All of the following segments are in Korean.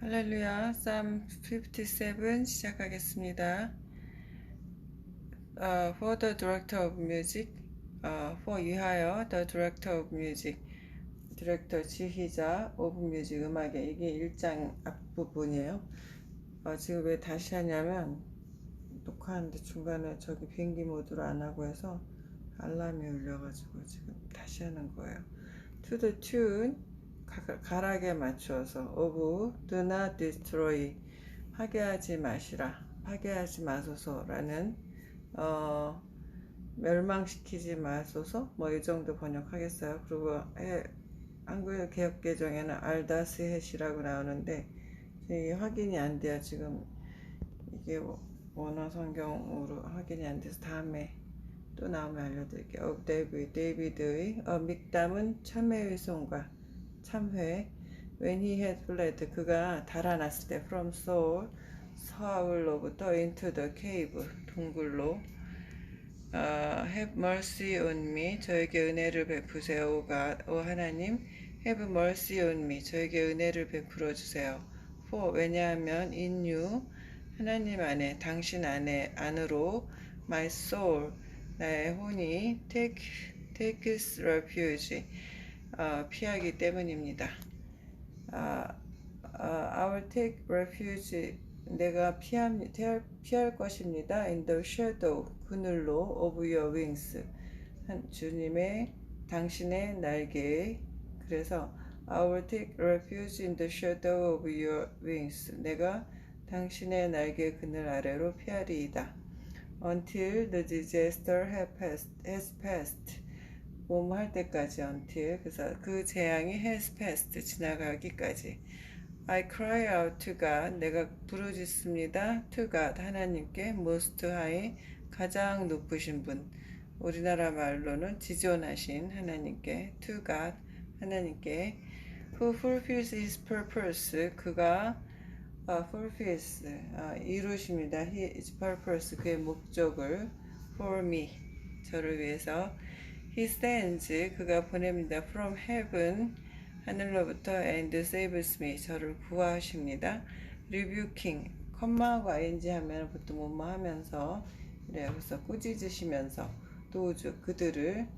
할렐루야, Psalm 57 시작하겠습니다. Uh, for the director of music, uh, for 위하여 the director of music, 디렉터 지휘자 of music 음악의 이게 1장 앞부분이에요. 어, 지금 왜 다시 하냐면 녹화하는데 중간에 저기 비행기 모드로 안 하고 해서 알람이 울려가지고 지금 다시 하는 거예요. To the tune 가- 가락에 맞추어서 of do not destroy 파괴하지 마시라 파괴하지 마소서라는 어, 멸망시키지 마소서 뭐 이 정도 번역하겠어요. 그리고 해- 한글 개혁 개정에는 알다스 헷이라고 나오는데 이게 확인이 안 돼요. 지금 이게 원어 성경으로 확인이 안 돼서 다음에 또 나오면 알려드릴게요. 어, 데이비, 데이비드의 어, 믹담은 참회의 손과 참회 When he had fled 그가 달아났을 때 from Saul 사울로부터 into the cave 동굴로 어, have mercy on me 저에게 은혜를 베푸세요 오 God 오 하나님 have mercy on me 저에게 은혜를 베풀어 주세요 for 왜냐하면 in you 하나님 안에 당신 안에 안으로 my soul 나의 혼이 take takes refuge 어, 피하기 때문입니다. 아, 아, I will take refuge. 내가 피함, 피할, 피할 것입니다. In the shadow, 그늘로 of your wings. 한, 주님의, 당신의 날개에. 그래서 I will take refuge in the shadow of your wings. 내가 당신의 날개 그늘 아래로 피하리이다. Until the disaster has passed. 몸할 때까지 until 그래서 그 재앙이 has passed 지나가기까지 I cry out to God 내가 부르짖습니다 to God 하나님께 most high 가장 높으신 분 우리나라 말로는 지존하신 하나님께 to God 하나님께 who fulfills his purpose 그가 어, fulfills 어, 이루십니다 his purpose 그의 목적을 for me 저를 위해서 He sends 그가 보냅니다. From heaven 하늘로부터 and saves me 저를 구하십니다. Rebuking 컴마하고 ing 하면 보통 뭐뭐 하면서. 그래서 꾸짖으시면서 도우주 그들을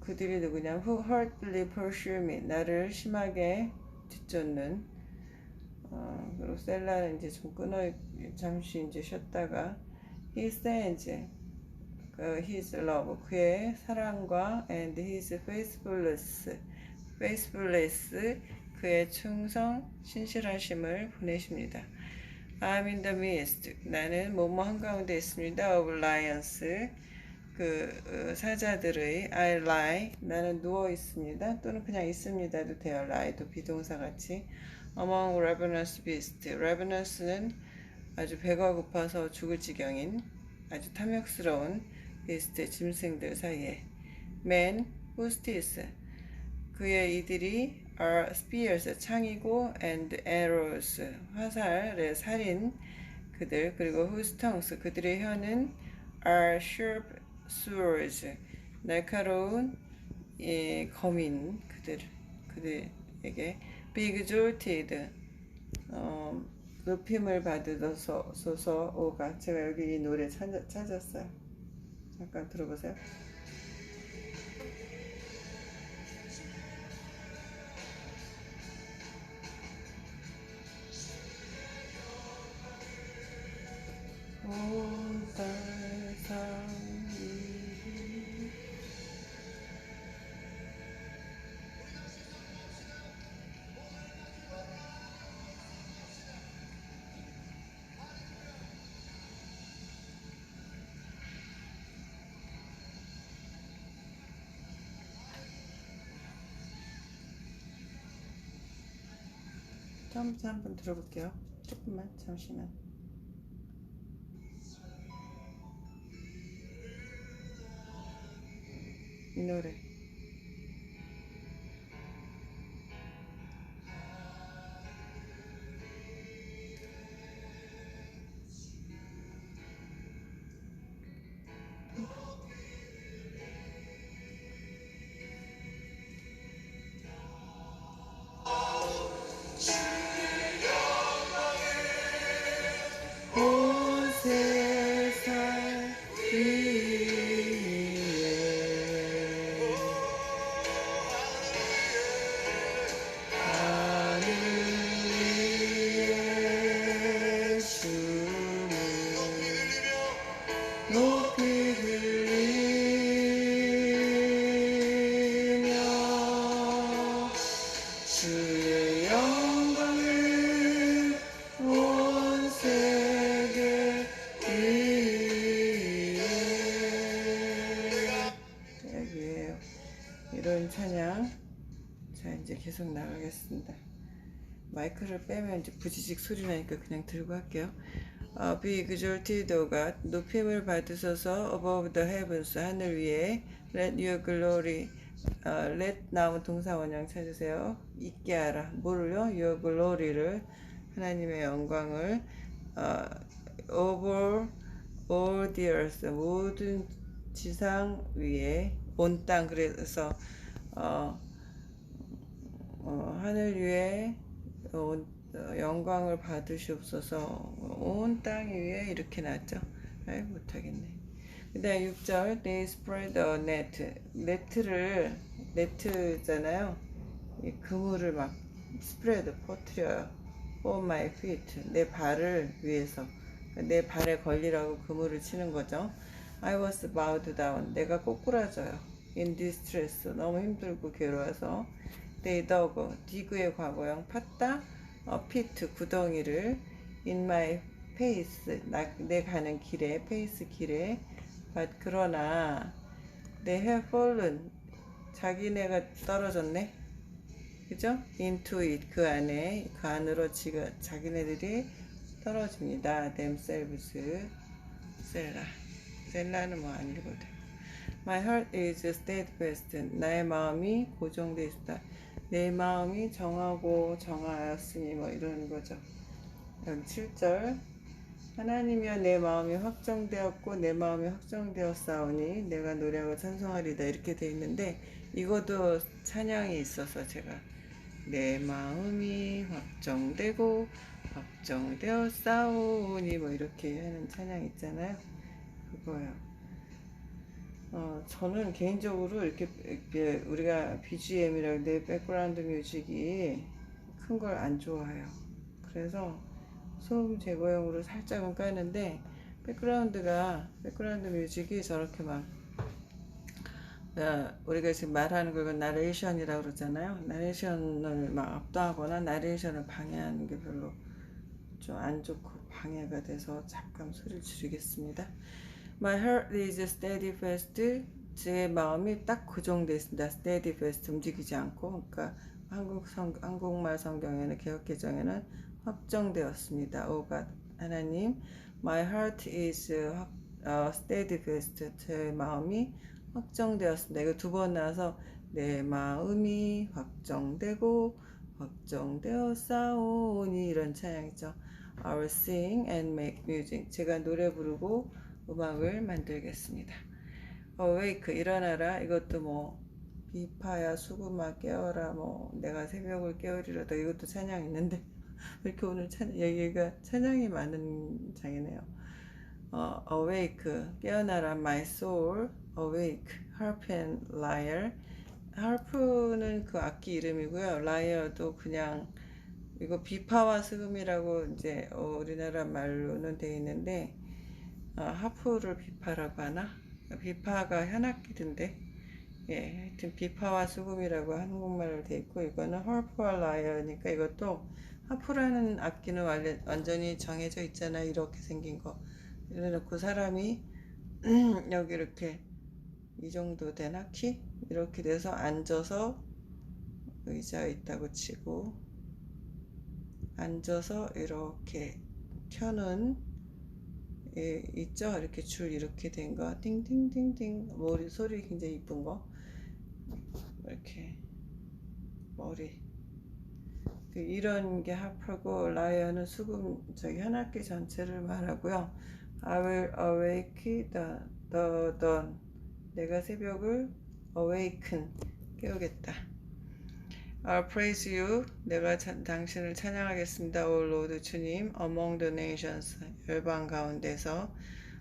그들이 누구냐 who hurtly pursue me 나를 심하게 뒤쫓는 어, 그리고 셀라는 이제 좀 끊어 잠시 이제 쉬었다가 he sends 그 his love 그의 사랑과 and his faithfulness faithfulness 그의 충성 신실하심을 보내십니다. I'm in the midst 나는 뭐뭐 한가운데 있습니다. of lions 그 어, 사자들의 I lie 나는 누워 있습니다. 또는 그냥 있습니다도 돼요. lie도 비동사 같이 among ravenous beasts ravenous는 아주 배가 고파서 죽을 지경인 아주 탐욕스러운 베스트 짐승들 사이에. who steals 그의 이들이 are spears 창이고 and arrows 화살의 살인 그들 그리고 stongs 그들의 혀는 are sharp swords 날카로운 예, 검인 그들 그들에게 be exalted 어, 높임을 받으소서 소서 오가. 제가 여기 이 노래 찾았어요. 잠깐 들어보세요. 처음부터 한번 들어볼게요. 조금만 잠시만. 이 노래. 찬양 자 이제 계속 나가겠습니다. 마이크를 빼면 이제 부지직 소리 나니까 그냥 들고 할게요. 어, be exalted, O God, 높임을 받으소서 above the heavens, 하늘 위에 let your glory, 어, let 나온 동사 원형 찾으세요. 있게 하라. 뭐를요? your glory를 하나님의 영광을 어, over all the earth, 모든 지상 위에 온 땅 그래서 어, 어, 하늘 위에 온, 어, 영광을 받으시옵소서 온 땅 위에 이렇게 나죠. 아이 못하겠네. 그 다음 6절 They spread a net 네트를 네트잖아요. 이 그물을 막 spread 퍼뜨려요. For my feet 내 발을 위해서 내 발에 걸리라고 그물을 치는 거죠. I was bowed down 내가 꼬꾸라져요. In distress. 너무 힘들고 괴로워서. They dug dig의 과거형 팠다 어, pit 구덩이를 in my face 나, 내 가는 길에 페이스 길에. But 그러나 they have fallen. 자기네가 떨어졌네. 그죠? into it 그 안에 그 안으로 지가 자기네들이 떨어집니다. Themselves. 셀라 셀라는 뭐 안 읽어도 돼 My heart is steadfast. 나의 마음이 고정되어 있다. 내 마음이 정하고 정하였으니 뭐 이런 거죠. 여기 7절. 하나님이여 내 마음이 확정되었고 내 마음이 확정되었사오니 내가 노래하고 찬송하리다. 이렇게 돼 있는데 이것도 찬양이 있어서 제가 내 마음이 확정되고 확정되었사오니 뭐 이렇게 하는 찬양 있잖아요. 그거요 어, 저는 개인적으로 이렇게, 이렇게 우리가 BGM이라고 내 백그라운드 뮤직이 큰 걸 안 좋아해요 그래서 소음 제거용으로 살짝은 까는데 백그라운드가 백그라운드 뮤직이 저렇게 막 어, 우리가 지금 말하는 걸 나레이션이라고 그러잖아요. 나레이션을 막 압도하거나 나레이션을 방해하는 게 별로 좀 안 좋고 방해가 돼서 잠깐 소리를 줄이겠습니다. My heart is steadfast. 제 마음이 딱 고정되어 있습니다. steadfast 움직이지 않고 그러니까 한국 성, 한국말 성경에는 개혁 개정에는 확정되었습니다. 오 God 하나님, my heart is 확, 어, steadfast. 제 마음이 확정되었습니다. 이거 두 번 나와서 내 마음이 확정되고 확정되어 싸우니 이런 찬양이죠. I will sing and make music. 제가 노래 부르고 음악을 만들겠습니다. Awake 일어나라. 이것도 뭐 비파야 수구마 깨어라 뭐 내가 새벽을 깨우리로다 이것도 찬양 있는데 이렇게 오늘 찬 여기가 찬양이 많은 장이네요. 어, awake 깨어나라 my soul awake harp and lyre harp는 그 악기 이름이고요. lyre도 그냥 이거 비파와 스금이라고 이제 우리나라 말로는 돼 있는데 어, 하프를 비파라고 하나? 비파가 현악기던데 예, 하여튼 비파와 수금이라고 한국말로 돼 있고 이거는 헐프와 라이어니까 이것도 하프라는 악기는 완전, 완전히 정해져 있잖아요. 이렇게 생긴 거. 이래놓고 사람이 여기 이렇게 이 정도 되나 키? 이렇게 돼서 앉아서 의자에 있다고 치고 앉아서 이렇게 켜는 예, 있죠? 이렇게 줄 이렇게 된 거 띵띵띵띵 머리 소리 굉장히 이쁜 거 이렇게 머리 그 이런 게 합하고 라이언은 수금 저기 현악기 전체를 말하고요. I will awake the, the dawn. 내가 새벽을 awaken 깨우겠다. I'll praise you. 내가 자, 당신을 찬양하겠습니다. O Lord 주님. Among the nations. 열방 가운데서.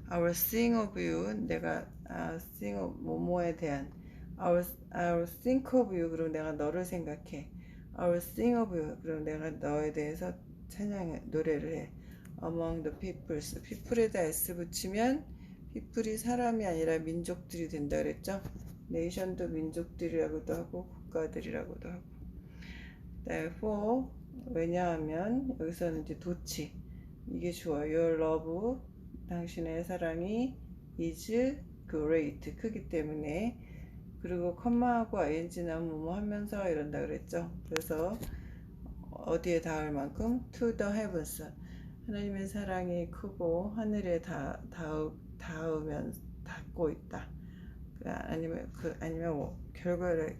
I will sing of you. 내가 uh, sing of 뭐뭐에 대한. I will, I will think of you. 그럼 내가 너를 생각해. I will sing of you. 그럼 내가 너에 대해서 찬양 노래를 해. Among the peoples. people에다 s 붙이면 people이 사람이 아니라 민족들이 된다 그랬죠. 네이션도 민족들이라고도 하고 국가들이라고도 하고. 그다음에 for 왜냐하면 여기서는 이제 도치 이게 주어 your love 당신의 사랑이 is great 크기 때문에 그리고 컴마하고 ing나 뭐뭐 하면서 이런다 그랬죠. 그래서 어디에 닿을 만큼 to the heavens 하나님의 사랑이 크고 하늘에 닿, 닿, 닿으면 닿고 있다. 그 아니면 그 아니면 뭐 결과를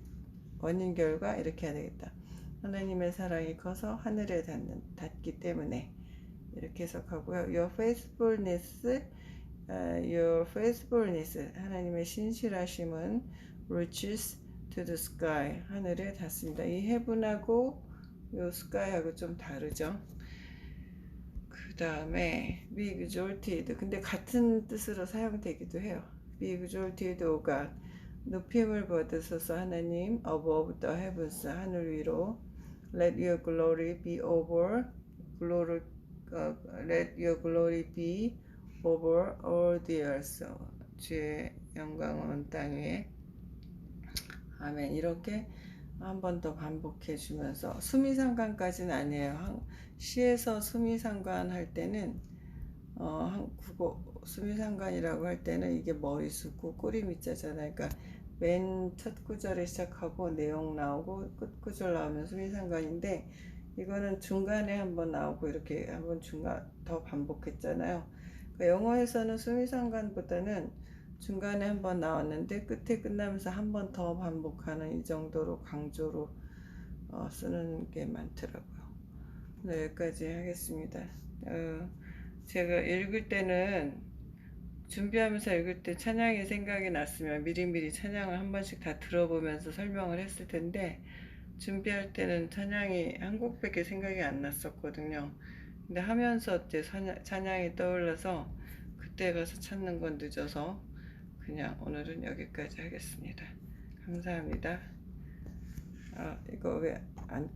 원인 결과 이렇게 해야 되겠다. 하나님의 사랑이 커서 하늘에 닿는 닿기 때문에 이렇게 해석하고요. Your faithfulness, uh, your faithfulness 하나님의 신실하심은 reaches to the sky 하늘에 닿습니다. 이 heaven하고 요 sky하고 좀 다르죠. 그 다음에 be exalted 근데 같은 뜻으로 사용되기도 해요. be exalted O God 높임을 받으소서 하나님 above the heavens 하늘 위로 let your glory be over glory 어, let your glory be over all the earth. 주의 영광은 온땅 위에. 아멘. 이렇게 한 번 더 반복해 주면서 수미상관까지는 아니에요. 한- 시에서 수미상관 할 때는 어, 한 국어 수미상관이라고 할 때는 이게 머리 숫고 꼬리 밑자잖아요. 그러니까 맨 첫 구절에 시작하고 내용 나오고 끝 구절 나오면 수미상관인데 이거는 중간에 한번 나오고 이렇게 한번 중간 더 반복했잖아요. 그러니까 영어에서는 수미상관보다는 중간에 한번 나왔는데 끝에 끝나면서 한 번 더 반복하는 이 정도로 강조로 어, 쓰는 게 많더라고요. 네, 여기까지 하겠습니다. 어, 제가 읽을 때는 준비하면서 읽을 때 찬양이 생각이 났으면 미리미리 찬양을 한 번씩 다 들어보면서 설명을 했을 텐데 준비할 때는 찬양이 한 곡밖에 생각이 안 났었거든요. 근데 하면서 이제 찬양- 찬양이 떠올라서 그때 가서 찾는 건 늦어서 그냥 오늘은 여기까지 하겠습니다. 감사합니다. 아, 이거 왜 안